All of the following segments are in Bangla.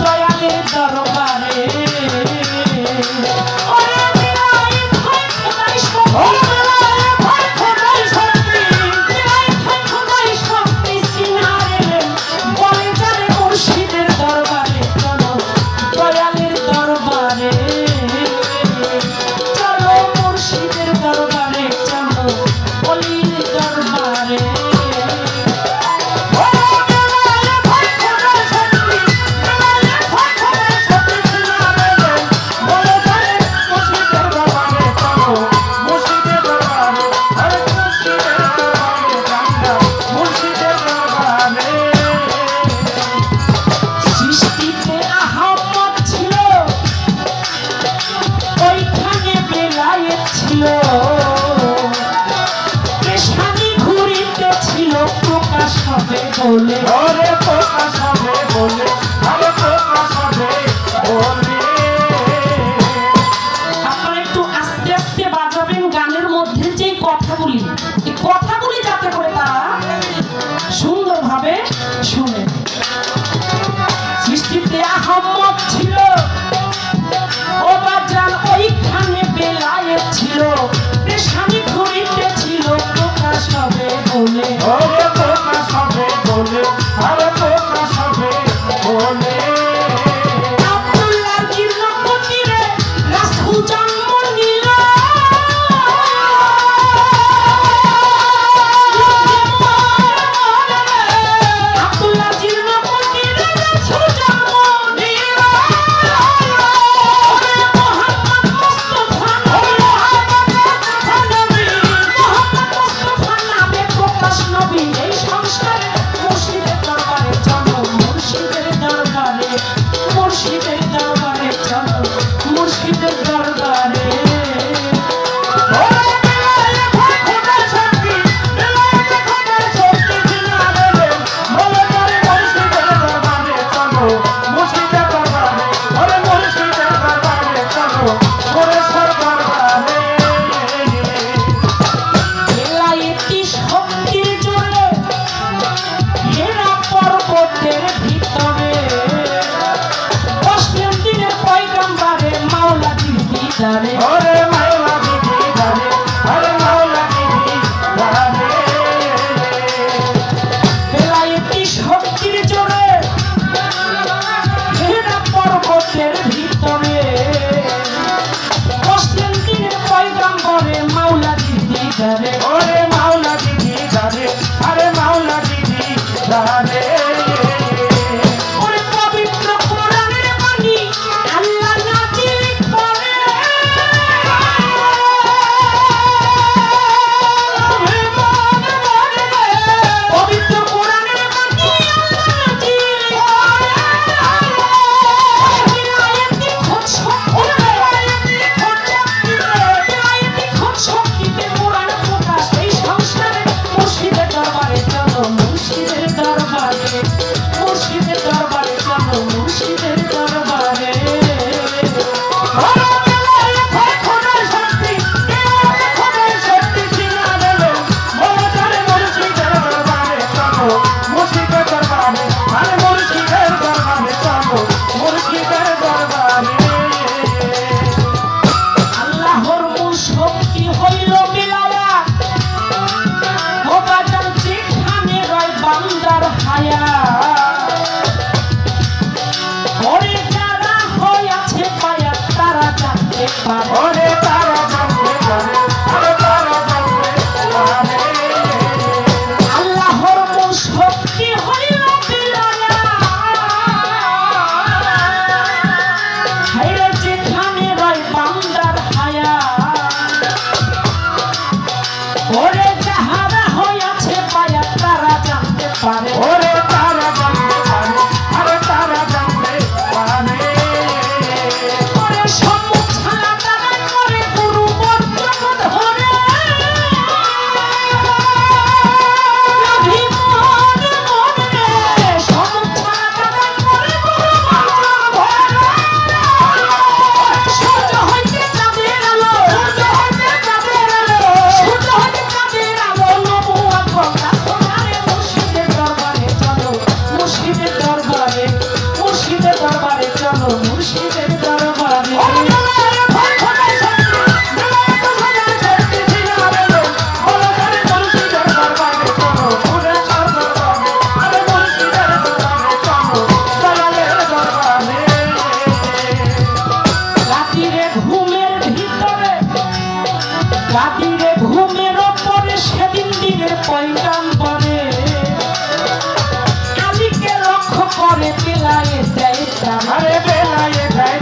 দয়ালের দরবারে। মুর্শিদের দরবারে দিদারে জানতে মুর্শিদ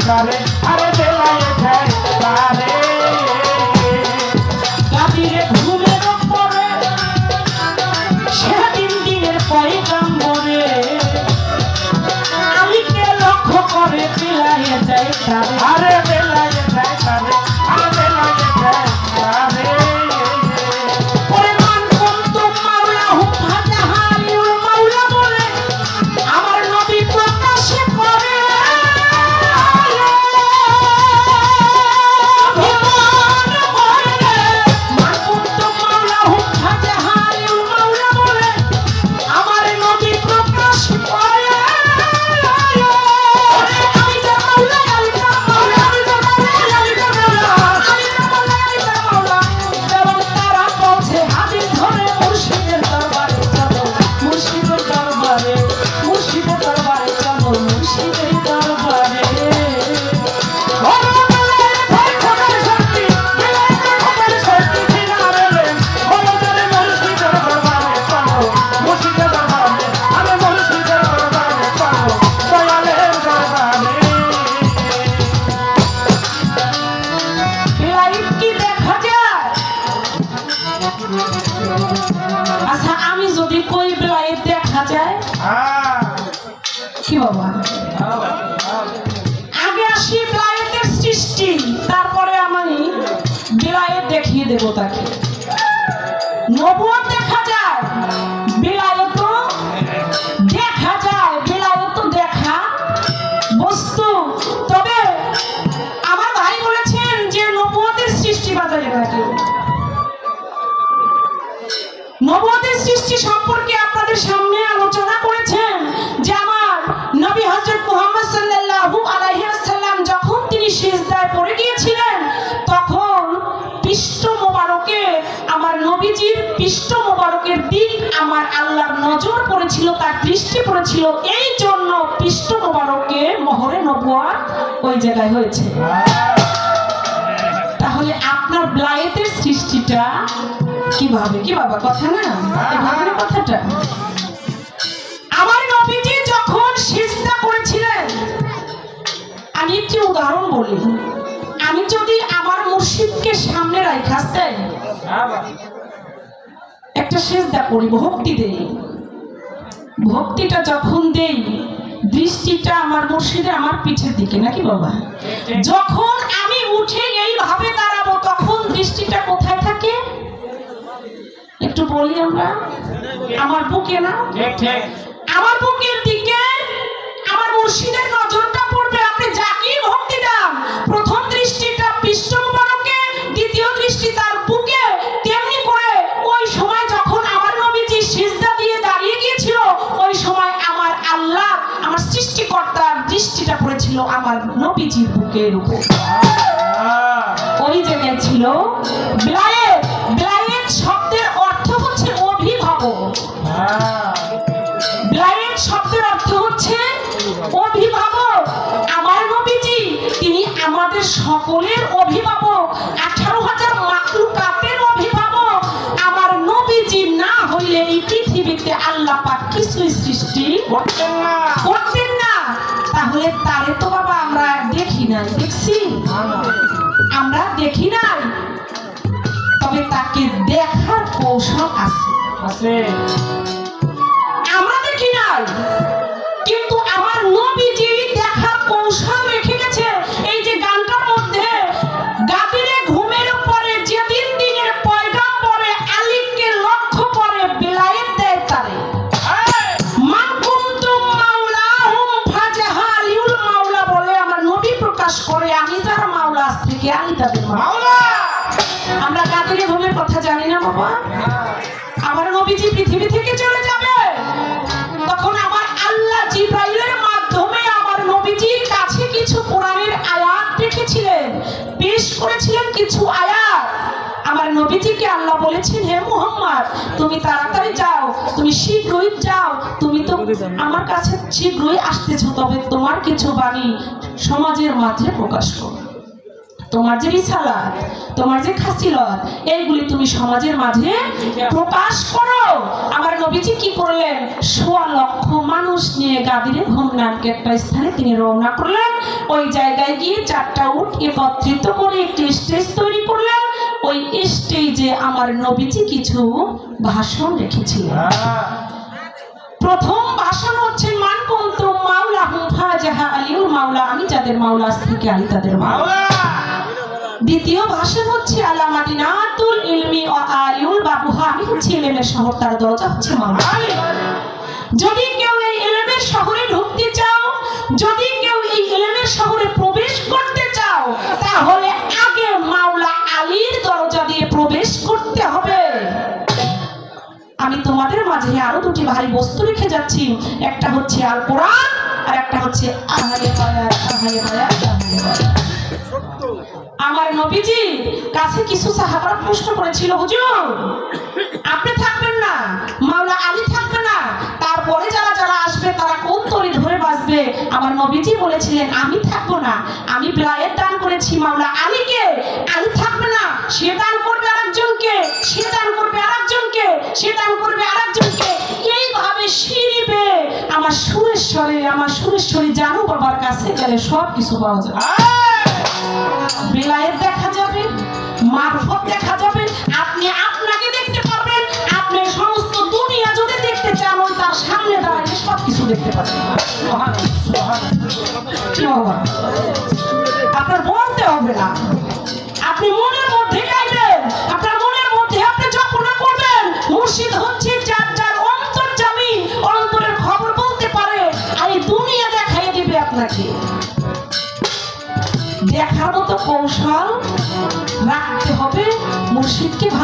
বেলায় আরে আগে প্ল্যানেটের সৃষ্টি তারপরে আমি বিলায়েত দেখিয়ে দেব তাকে। নবুয়ত পড়েছিল তার দৃষ্টি পড়েছিল। এই জন্য পৃষ্ঠ মোবারকে মহরে নবুয়াত ওই জায়গায় হয়েছে। তাহলে আপনার ব্লায়েতের সৃষ্টিটা কীভাবে? কি বাবা কথা না? এভাবে কথাটা। আমার নবীজি যখন সিজদা করেছিলেন আমি একটি উদাহরণ বলি। আমি যদি আমার মুর্শিদকে সামনে রাখাস্তেন একটা সেজদা করি ভক্তি দেই। ভক্তিটা যখন দেই দৃষ্টিটা আমার মুর্শিদে আমার পিঠের দিকে নাকি বাবা? যখন আমি উঠে এইভাবে দাঁড়াবো তখন দৃষ্টিটা কোথায় থাকে? একটু বলি আমরা? আমার বুকে না? আমার বুকের দিকে আমার মুর্শিদের নজরটা আমাদের সকলের অভিভাবক আঠারো হাজার মাকলুকাতের অভিভাবক। আমার নবীজি না হইলে এই পৃথিবীতে আল্লাহ পাক কিছুই সৃষ্টি করতেন না। করতেন না। তাহলে তারে তো বাবা আমরা দেখি নাই দেখছি। আমরা দেখি নাই। তবে তাকে দেখার কৌশল আছে। আছে। আমরা দেখি নাই। কিন্তু রেখেছিলেন পেশ করেছিলেন কিছু আয়াত। আমার নবীজিকে আল্লাহ বলেছেন, হে মোহাম্মদ, তুমি তাড়াতাড়ি যাও, তুমি শীঘ্রই যাও, তুমি তো আমার কাছে শীঘ্রই আসতেছ, তবে তোমার কিছু বাণী সমাজের মাঝে প্রকাশ করো। তোমার যে রিসালাত তোমার যে খাসিলত এইগুলি তুমি সমাজের মাঝে প্রকাশ করো। আমার নবীজি কি করলেন? সোয়া লক্ষ মানুষ নিয়ে গাদিরে ঘুম নামকে একটা স্থানে তিনি রওনা করলেন। ওই জায়গায় গিয়ে চারটা উট একত্রিত করে একটি স্টেজ তৈরি করলেন। ওই স্টেজে আমার নবীজি কিছু ভাষণ রেখেছিলেন। প্রথম ভাষণ হচ্ছে, মান কুন্তু মাওলা হুম ফাজাহা আলিউল মাওলা। আমি যাদের মাওলা, আজ থেকে আলী তাদের মাওলা। দ্বিতীয় ভাষা হচ্ছে আলা মাদিনাতুল ইলমি ও আলিউল বাবুহা আমি হচ্ছে ইলমের শহর তার দরজা হচ্ছে মাওলা আলী। যদি কেউ এই ইলমের শহরে ঢুকতে চাও যদি কেউ এই ইলমের শহরে প্রবেশ করতে চাও তাহলে আগে মাওলা আলীর দরজা দিয়ে প্রবেশ করতে হবে আমি তোমাদের মাঝে আরও দুটি ভারী বস্তু রেখে যাচ্ছি একটা হচ্ছে আল কোরআন আর একটা হচ্ছে আহারে বায়াত, আহারে বায়াত, আহারে। আমার নবীজি কাছে কিছু সাহাবারা প্রশ্ন করেছিল, হুজুর, আপনি থাকবেন না, মাওলা আলী থাকবে না, তারপরে যারা যারা আসবে তারা কোন তরি ধরে বাঁচবে? আমার নবীজি বলেছিলেন, আমি থাকব না, আমি প্রায়ের দান করেছি মাওলা আলীকে, আলী থাকবে না, সে দান করবে আরেকজনকে, সে দান করবে আরেকজনকে, সে দান করবে আরেকজনকে। এইভাবে সিঁড়িবে আমার সুরেশ্বরে, আমার সুরেশ্বরী জানু বাবার কাছে গেলে সব কিছু পাওয়া যাবে বেলায়েত দেখা যাবে, মারফত দেখা যাবে, আপনি আপনাকে দেখতে পারবেন, আপনি সমস্ত দুনিয়া যদি দেখতে চান তার সামনে দাঁড়ালে সব কিছু দেখতে পাবেন বাবা? আপনার বলতে হবে না আপনি মনের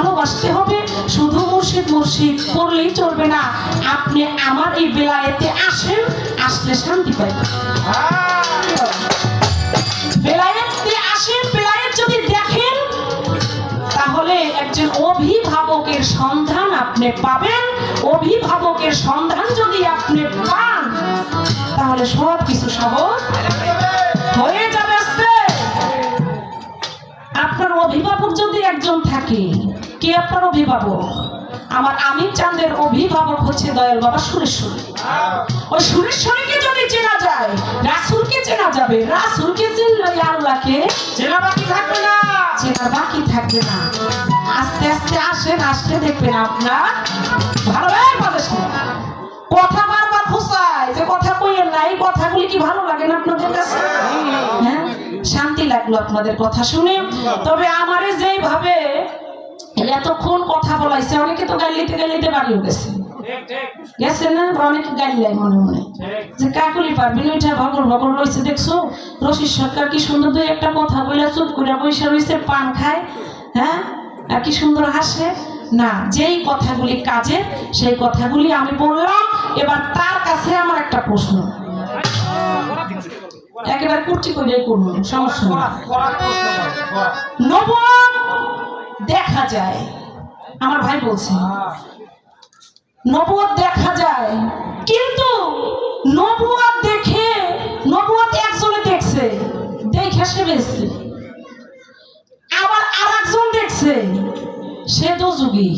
ভালোবাসতে হবে, শুধু মুর্শিদ মুর্শিদ করলেই চলবে না। আপনি আমার এই বেলায়েতে আসেন, আসলে শান্তি যদি দেখেন, তাহলে একজন অভিভাবকের সন্ধান আপনি পাবেন। অভিভাবকের সন্ধান যদি আপনি পান, তাহলে সব কিছু সহজ হয়ে যাবে। আপনার অভিভাবক যদি একজন থাকে, কে আপনার অভিভাবক? আমার আমির চাঁদের অভিভাবক হচ্ছে দয়াল বাবা সুরেশ্বরী। ওই সুরেশ্বরীকে যদি চেনা যায়, রাসুলকে চেনা যাবে। রাসুলকে চিনলে আল্লাহকে চেনা বাকি থাকবে না। চেনা বাকি থাকবে না। আস্তে আস্তে আসেন আসতে দেখবেন আপনার ভালো কথা বারবার খোঁচায় যে কথা কইয়েন না এই কথাগুলি কি ভালো লাগে না আপনাদের কাছে? হ্যাঁ? শান্তি লাগল আপনাদের কথা শুনে। তবে আমারে যেইভাবে এতক্ষণ কথা বলাইছে, অনেকে তো গালিতে গালিতে বাড়িও গেছে। গেছে না? অনেকে মনে মনে। যে দেখছ? সরকার কি সুন্দর একটা কথা বসে রয়েছে পান খায় হ্যাঁ? আর কি সুন্দর হাসে? না, যেই কথাগুলি কাজে, সেই কথাগুলি আমি বললাম, এবার তার কাছে আমার একটা প্রশ্ন। একেবারে কুর্চি করে করব, সমস্যা। নবম, দেখা যায়। আমার ভাই বলছে, নবুয়ত দেখা যায়। কিন্তু নবুয়ত দেখে, নবুয়ত একজনে দেখছে, দেখে সে বেশছে আবার আর একজন দেখছে, সে দোযুগী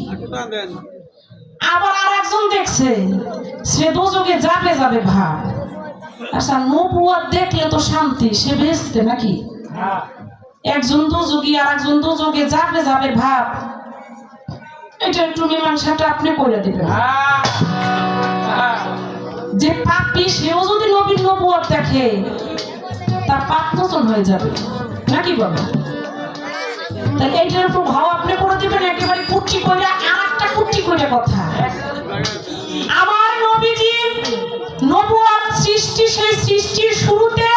আবার আর একজন দেখছে, সে দোযুগে যাবে যাবে ভাব আচ্ছা নবুয়ত দেখলে তো শান্তি, সে বেসতে নাকি? একজন দুযোগী আর একজন দুযোগে যাবে যাবে ভাব। এটা একটু মীমাংসাটা আপনি করে দিবেন। যে পাপি, সেও যদি নবীন নবুয়ত দেখে, তার পাপ মোচন হয়ে যাবে। নাকি বাবা? তাহলে এইটার উপর ভাও আপনি করে দিবেন, একেবারে কুচি করে আর একটা কুচি করে কথা। আমার সৃষ্টি সেই সৃষ্টির শুরুতে,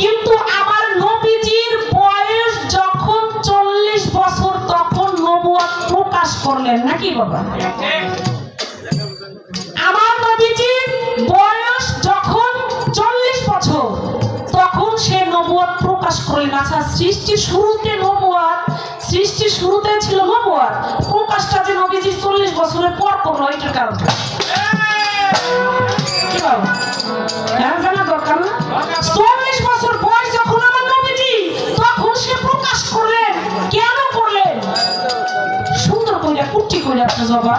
কিন্তু আমার নবীজির বয়স যখন চল্লিশ বছর, তখন নবুয়াত প্রকাশ করলেন। নাকি বাবা? আমার নবীজির বয়স যখন চল্লিশ বছর, তখন সে নবুয়াত প্রকাশ করলেন। আচ্ছা সৃষ্টির শুরুতে নবুয়াত সৃষ্টির শুরুতে ছিল নবুয়াত প্রকাশটা যে নবীজি চল্লিশ বছরের পর করল, এটার বাবা জানা দরকার না চল্লিশ বছর বয়স যখন আমার নবীজি, তখন করলেন কেন করলেন সুন্দর কইরা কুটি কইরা জবা